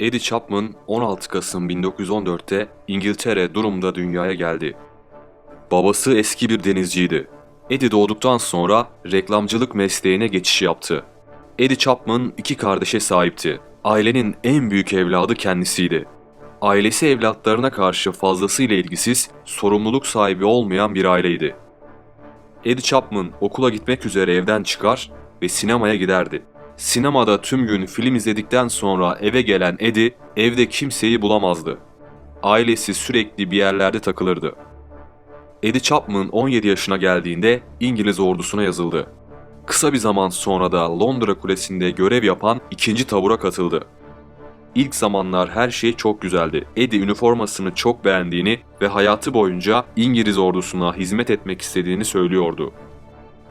Eddie Chapman 16 Kasım 1914'te İngiltere Durum'da dünyaya geldi. Babası eski bir denizciydi. Eddie doğduktan sonra reklamcılık mesleğine geçiş yaptı. Eddie Chapman iki kardeşe sahipti. Ailenin en büyük evladı kendisiydi. Ailesi evlatlarına karşı fazlasıyla ilgisiz, sorumluluk sahibi olmayan bir aileydi. Eddie Chapman okula gitmek üzere evden çıkar ve sinemaya giderdi. Sinemada tüm gün film izledikten sonra eve gelen Eddie evde kimseyi bulamazdı. Ailesi sürekli bir yerlerde takılırdı. Eddie Chapman 17 yaşına geldiğinde İngiliz ordusuna yazıldı. Kısa bir zaman sonra da Londra Kulesi'nde görev yapan ikinci tabura katıldı. İlk zamanlar her şey çok güzeldi. Eddie üniformasını çok beğendiğini ve hayatı boyunca İngiliz ordusuna hizmet etmek istediğini söylüyordu.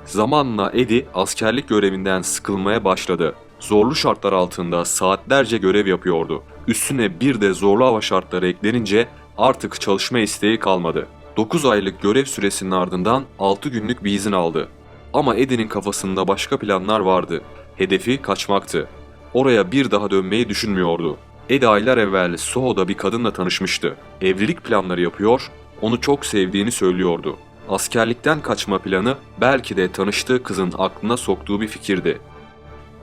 Zamanla Eddie askerlik görevinden sıkılmaya başladı. Zorlu şartlar altında saatlerce görev yapıyordu. Üstüne bir de zorlu hava şartları eklenince artık çalışma isteği kalmadı. 9 aylık görev süresinin ardından 6 günlük bir izin aldı. Ama Eddie'nin kafasında başka planlar vardı. Hedefi kaçmaktı. Oraya bir daha dönmeyi düşünmüyordu. Eddie aylar evvel Soho'da bir kadınla tanışmıştı. Evlilik planları yapıyor, onu çok sevdiğini söylüyordu. Askerlikten kaçma planı belki de tanıştığı kızın aklına soktuğu bir fikirdi.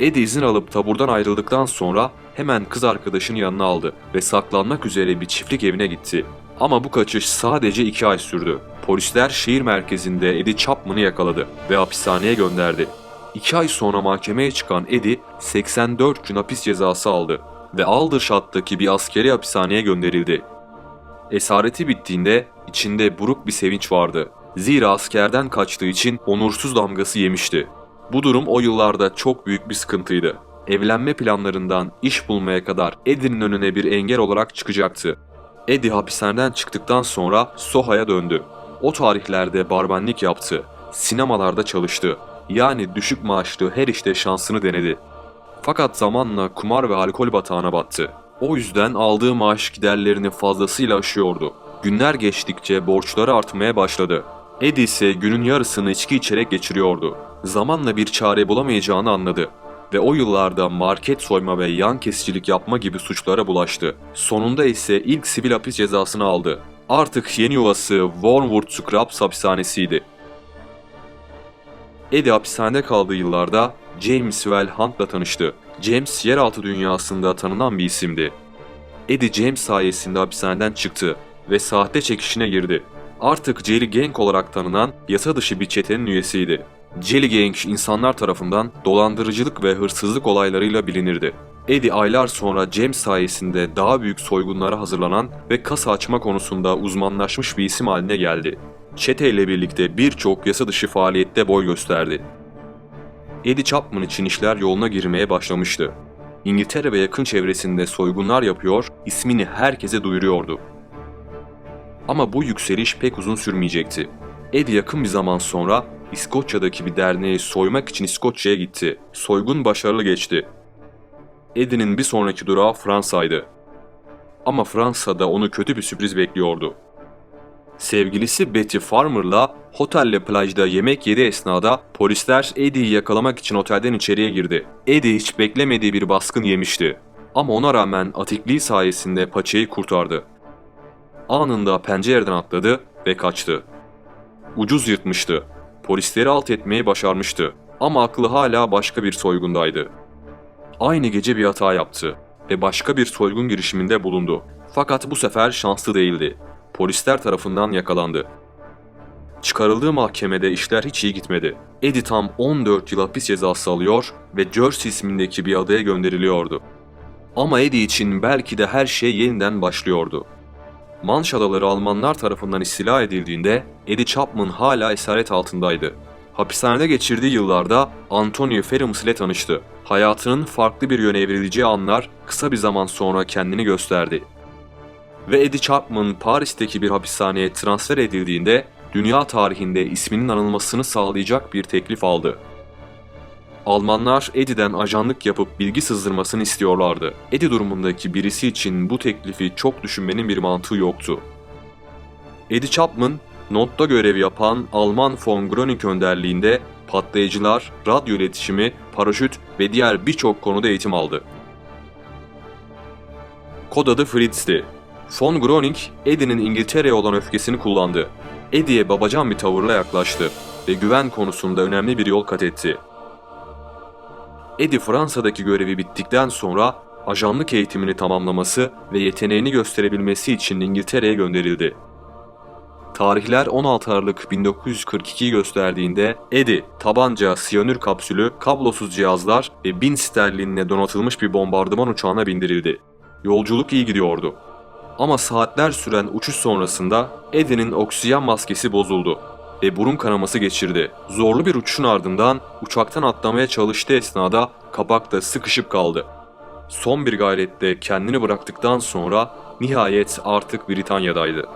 Eddie izin alıp taburdan ayrıldıktan sonra hemen kız arkadaşını yanına aldı ve saklanmak üzere bir çiftlik evine gitti. Ama bu kaçış sadece iki ay sürdü. Polisler şehir merkezinde Eddie Chapman'ı yakaladı ve hapishaneye gönderdi. İki ay sonra mahkemeye çıkan Eddie 84 gün hapis cezası aldı ve Aldershot'taki bir askeri hapishaneye gönderildi. Esareti bittiğinde içinde buruk bir sevinç vardı. Zira askerden kaçtığı için onursuz damgası yemişti. Bu durum o yıllarda çok büyük bir sıkıntıydı. Evlenme planlarından iş bulmaya kadar Eddie'nin önüne bir engel olarak çıkacaktı. Eddie hapishaneden çıktıktan sonra Soha'ya döndü. O tarihlerde barmenlik yaptı. Sinemalarda çalıştı. Yani düşük maaşlı her işte şansını denedi. Fakat zamanla kumar ve alkol batağına battı. O yüzden aldığı maaş giderlerini fazlasıyla aşıyordu. Günler geçtikçe borçları artmaya başladı. Eddie ise günün yarısını içki içerek geçiriyordu. Zamanla bir çare bulamayacağını anladı ve o yıllarda market soyma ve yan kesicilik yapma gibi suçlara bulaştı. Sonunda ise ilk sivil hapis cezasını aldı. Artık yeni yuvası Wormwood Scrubs hapishanesiydi. Eddie hapishanede kaldığı yıllarda James Well Hunt'la tanıştı. James yeraltı dünyasında tanınan bir isimdi. Eddie James sayesinde hapishaneden çıktı ve sahte çekişine girdi. Artık Jelly Gang olarak tanınan yasa dışı bir çetenin üyesiydi. Jelly Gang insanlar tarafından dolandırıcılık ve hırsızlık olaylarıyla bilinirdi. Eddie aylar sonra James sayesinde daha büyük soygunlara hazırlanan ve kasa açma konusunda uzmanlaşmış bir isim haline geldi. Çete ile birlikte birçok yasa dışı faaliyette boy gösterdi. Eddie Chapman için işler yoluna girmeye başlamıştı. İngiltere ve yakın çevresinde soygunlar yapıyor, ismini herkese duyuruyordu. Ama bu yükseliş pek uzun sürmeyecekti. Eddie yakın bir zaman sonra İskoçya'daki bir derneği soymak için İskoçya'ya gitti. Soygun başarılı geçti. Eddie'nin bir sonraki durağı Fransa'ydı. Ama Fransa'da onu kötü bir sürpriz bekliyordu. Sevgilisi Betty Farmer'la otelle plajda yemek yedi esnada polisler Eddie'yi yakalamak için otelden içeriye girdi. Eddie hiç beklemediği bir baskın yemişti. Ama ona rağmen atikliği sayesinde paçayı kurtardı. Anında pencereden atladı ve kaçtı. Ucuz yırtmıştı. Polisleri alt etmeyi başarmıştı. Ama aklı hala başka bir soygundaydı. Aynı gece bir hata yaptı ve başka bir soygun girişiminde bulundu. Fakat bu sefer şanslı değildi. Polisler tarafından yakalandı. Çıkarıldığı mahkemede işler hiç iyi gitmedi. Eddie tam 14 yıl hapis cezası alıyor ve Jersey ismindeki bir adaya gönderiliyordu. Ama Eddie için belki de her şey yeniden başlıyordu. Manş Adaları Almanlar tarafından istila edildiğinde Eddie Chapman hala esaret altındaydı. Hapishanede geçirdiği yıllarda Antonio Ferrums ile tanıştı. Hayatının farklı bir yöne evrileceği anlar kısa bir zaman sonra kendini gösterdi. Ve Eddie Chapman Paris'teki bir hapishaneye transfer edildiğinde dünya tarihinde isminin anılmasını sağlayacak bir teklif aldı. Almanlar Eddie'den ajanlık yapıp bilgi sızdırmasını istiyorlardı. Eddie durumundaki birisi için bu teklifi çok düşünmenin bir mantığı yoktu. Eddie Chapman, Not'ta görev yapan Alman von Groning önderliğinde patlayıcılar, radyo iletişimi, paraşüt ve diğer birçok konuda eğitim aldı. Kod adı Fritz'ti. Von Groning, Eddie'nin İngiltere'ye olan öfkesini kullandı. Eddie'ye babacan bir tavırla yaklaştı ve güven konusunda önemli bir yol kat etti. Eddie Fransa'daki görevi bittikten sonra ajanlık eğitimini tamamlaması ve yeteneğini gösterebilmesi için İngiltere'ye gönderildi. Tarihler 16 Aralık 1942'yi gösterdiğinde Eddie, tabanca, siyanür kapsülü, kablosuz cihazlar ve 1000 sterlinle donatılmış bir bombardıman uçağına bindirildi. Yolculuk iyi gidiyordu. Ama saatler süren uçuş sonrasında Eddie'nin oksijen maskesi bozuldu ve burun kanaması geçirdi. Zorlu bir uçuşun ardından uçaktan atlamaya çalıştığı esnada kapakta sıkışıp kaldı. Son bir gayrette kendini bıraktıktan sonra nihayet artık Britanya'daydı.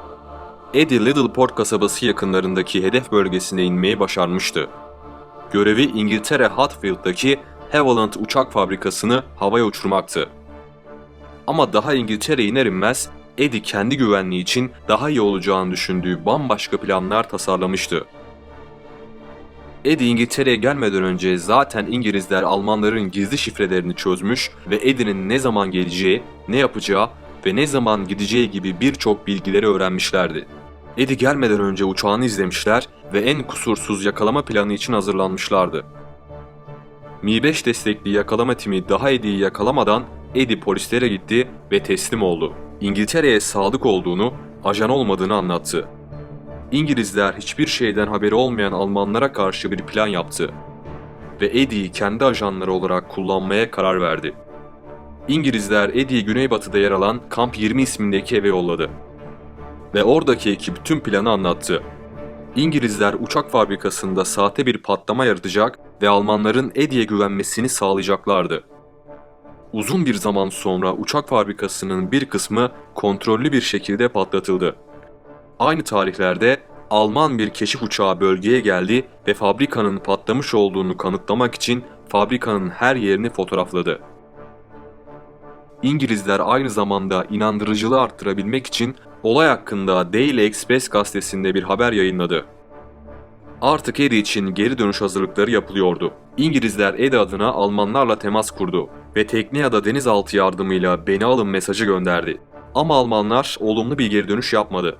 Eddie Littleport kasabası yakınlarındaki hedef bölgesine inmeyi başarmıştı. Görevi İngiltere Hatfield'daki Havilland uçak fabrikasını havaya uçurmaktı. Ama daha İngiltere'ye iner inmez Eddie kendi güvenliği için daha iyi olacağını düşündüğü bambaşka planlar tasarlamıştı. Eddie İngiltere'ye gelmeden önce zaten İngilizler Almanların gizli şifrelerini çözmüş ve Eddie'nin ne zaman geleceği, ne yapacağı ve ne zaman gideceği gibi birçok bilgileri öğrenmişlerdi. Eddie gelmeden önce uçağını izlemişler ve en kusursuz yakalama planı için hazırlanmışlardı. Mi-5 destekli yakalama timi daha Eddie'yi yakalamadan Eddie polislere gitti ve teslim oldu. İngiltere'ye sadık olduğunu, ajan olmadığını anlattı. İngilizler hiçbir şeyden haberi olmayan Almanlara karşı bir plan yaptı ve Eddie'yi kendi ajanları olarak kullanmaya karar verdi. İngilizler Eddie'yi güneybatıda yer alan Kamp 20 ismindeki eve yolladı. Ve oradaki ekip tüm planı anlattı. İngilizler uçak fabrikasında sahte bir patlama yaratacak ve Almanların Eddie'ye güvenmesini sağlayacaklardı. Uzun bir zaman sonra uçak fabrikasının bir kısmı kontrollü bir şekilde patlatıldı. Aynı tarihlerde Alman bir keşif uçağı bölgeye geldi ve fabrikanın patlamış olduğunu kanıtlamak için fabrikanın her yerini fotoğrafladı. İngilizler aynı zamanda inandırıcılığı arttırabilmek için olay hakkında Daily Express gazetesinde bir haber yayınladı. Artık Eddie için geri dönüş hazırlıkları yapılıyordu. İngilizler Eddie adına Almanlarla temas kurdu ve tekne ya da denizaltı yardımıyla beni alın mesajı gönderdi. Ama Almanlar olumlu bir geri dönüş yapmadı.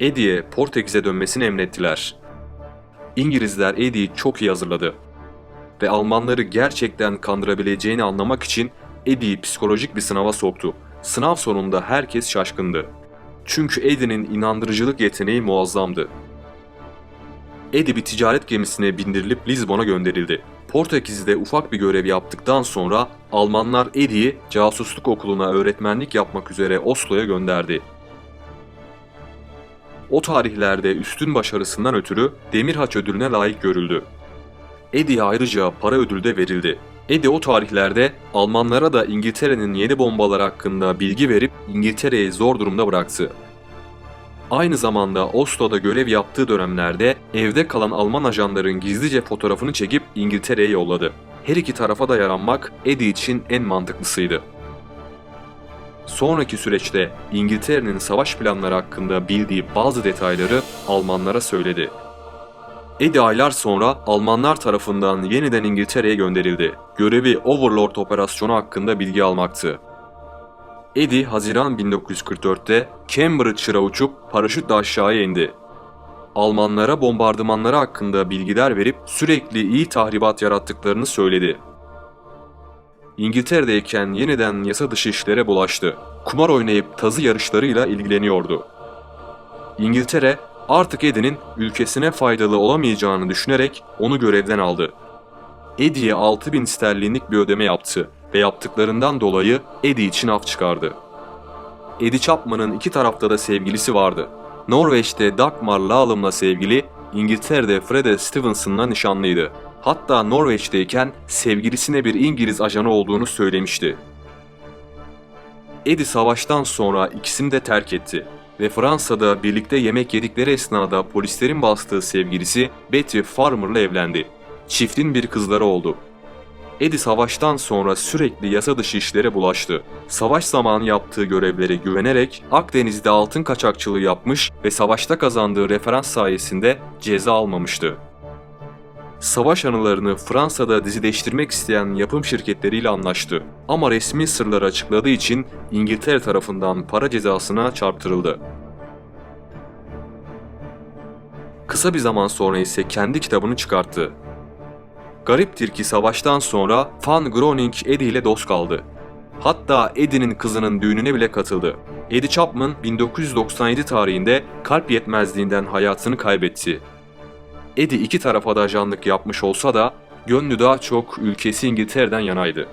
Eddie'ye Portekiz'e dönmesini emrettiler. İngilizler Eddie'yi çok iyi hazırladı. Ve Almanları gerçekten kandırabileceğini anlamak için Eddie'yi psikolojik bir sınava soktu. Sınav sonunda herkes şaşkındı. Çünkü Eddie'nin inandırıcılık yeteneği muazzamdı. Eddie bir ticaret gemisine bindirilip Lizbon'a gönderildi. Portekiz'de ufak bir görev yaptıktan sonra Almanlar Eddie'yi casusluk okuluna öğretmenlik yapmak üzere Oslo'ya gönderdi. O tarihlerde üstün başarısından ötürü Demirhaç ödülüne layık görüldü. Eddie'ye ayrıca para ödülü de verildi. Eddie o tarihlerde Almanlara da İngiltere'nin yeni bombalar hakkında bilgi verip İngiltere'yi zor durumda bıraktı. Aynı zamanda Oslo'da görev yaptığı dönemlerde evde kalan Alman ajanların gizlice fotoğrafını çekip İngiltere'ye yolladı. Her iki tarafa da yaranmak Eddie için en mantıklısıydı. Sonraki süreçte İngiltere'nin savaş planları hakkında bildiği bazı detayları Almanlara söyledi. Eddie aylar sonra Almanlar tarafından yeniden İngiltere'ye gönderildi. Görevi Overlord operasyonu hakkında bilgi almaktı. Eddie Haziran 1944'te Cambridge'a uçup paraşütle aşağıya indi. Almanlara bombardımanları hakkında bilgiler verip sürekli iyi tahribat yarattıklarını söyledi. İngiltere'deyken yeniden yasa dışı işlere bulaştı. Kumar oynayıp tazı yarışlarıyla ilgileniyordu. İngiltere artık Eddie'nin ülkesine faydalı olamayacağını düşünerek onu görevden aldı. Eddie'ye 6000 sterlinlik bir ödeme yaptı ve yaptıklarından dolayı Eddie için af çıkardı. Eddie Chapman'ın iki tarafta da sevgilisi vardı. Norveç'te Dagmar Lalım'la sevgili, İngiltere'de Frede Stevenson'la nişanlıydı. Hatta Norveç'teyken sevgilisine bir İngiliz ajanı olduğunu söylemişti. Eddie savaştan sonra ikisini de terk etti ve Fransa'da birlikte yemek yedikleri esnada polislerin bastığı sevgilisi Betty Farmer'la evlendi. Çiftin bir kızları oldu. Eddie savaştan sonra sürekli yasa dışı işlere bulaştı. Savaş zamanı yaptığı görevlere güvenerek Akdeniz'de altın kaçakçılığı yapmış ve savaşta kazandığı referans sayesinde ceza almamıştı. Savaş anılarını Fransa'da dizileştirmek isteyen yapım şirketleriyle anlaştı. Ama resmi sırları açıkladığı için İngiltere tarafından para cezasına çarptırıldı. Kısa bir zaman sonra ise kendi kitabını çıkarttı. Gariptir ki savaştan sonra Van Groening Eddie ile dost kaldı. Hatta Eddie'nin kızının düğününe bile katıldı. Eddie Chapman 1997 tarihinde kalp yetmezliğinden hayatını kaybetti. Eddie iki tarafa da ajanlık yapmış olsa da gönlü daha çok ülkesi İngiltere'den yanaydı.